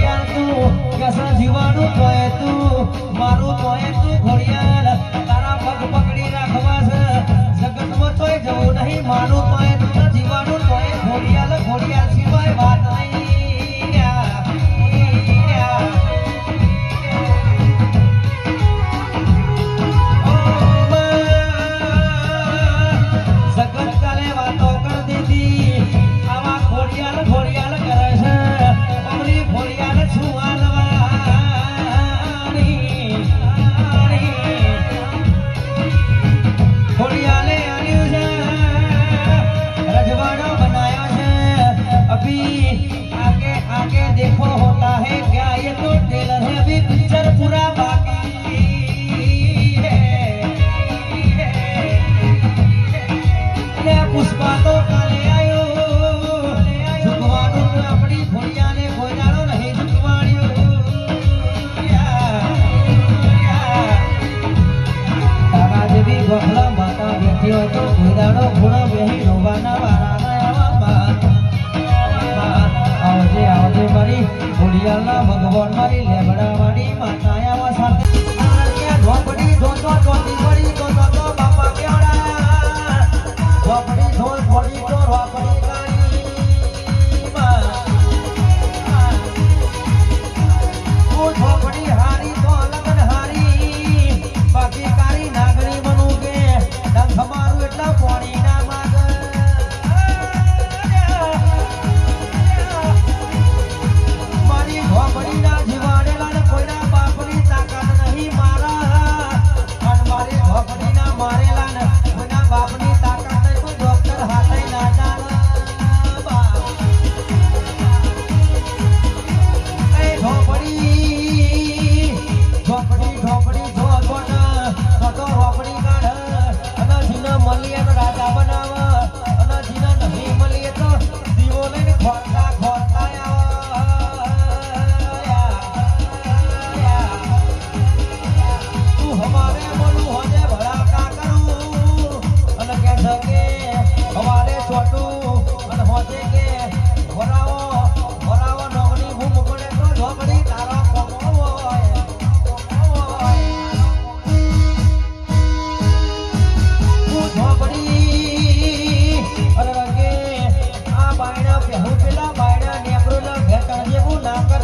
ઘડિયાળ તું કસા જીવાણું તોય તું મારું તોય પગ પકડી રાખવા છે જગતમાં તોય જવું નહીં મારું તોય देखो होता है क्या ये तो टेलर है अभी पिक्चर पूरा बाकी है पुष्पा तो काले জীবন মারিলে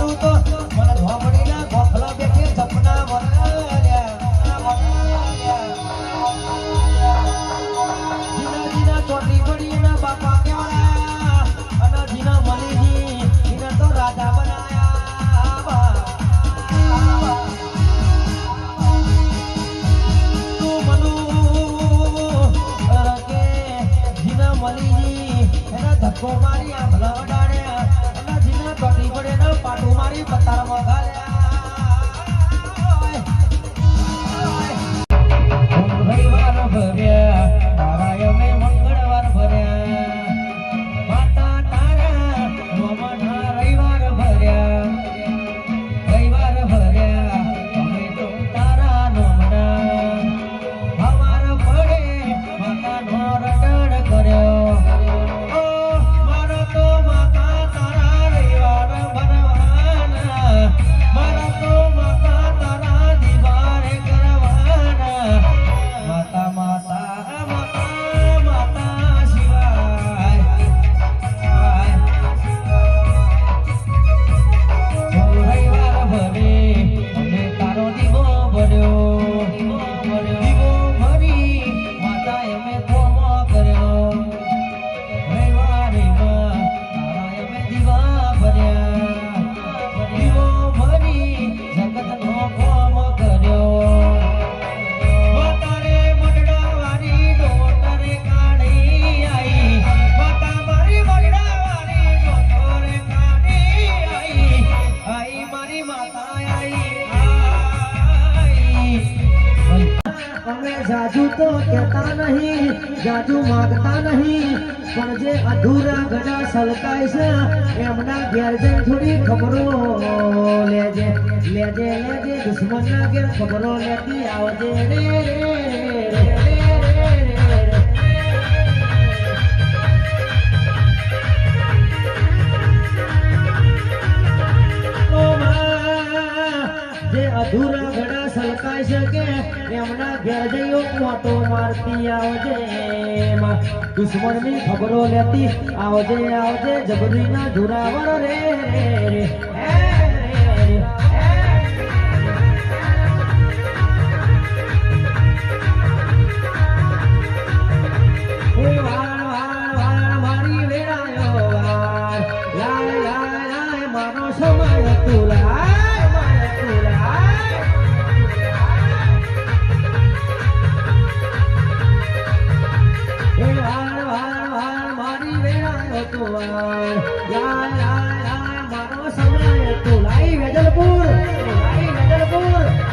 કરું તો મને ધોમડી ના ગોખલા બેઠે સપના વરાયા બાપા કેવડા અનાજીના મલીજી મારી આ ભલાવડા અમે જાજુ તો કહેતા નહીં, જાજુ માગતા નહીં, પણ જે અધૂરા ઘણા સલકાય છે, એમના ઘેર જઈને થોડી ખબરો લેજે લેજે લેજે, દુશ્મનના ઘેર ખબરો લેતી આવજે રે. અધૂરા શકે એમના ઘેર જઈઓ મોટો મારતી આવજે. દુશ્મનની ખબરો લેતી આવજે આવજે, જબરીના ધુરાવર રે સમય તું આવે આવતો વાર યા યા યા મારો સમય તો લાઈ વેજલપુર લાઈ વેજલપુર.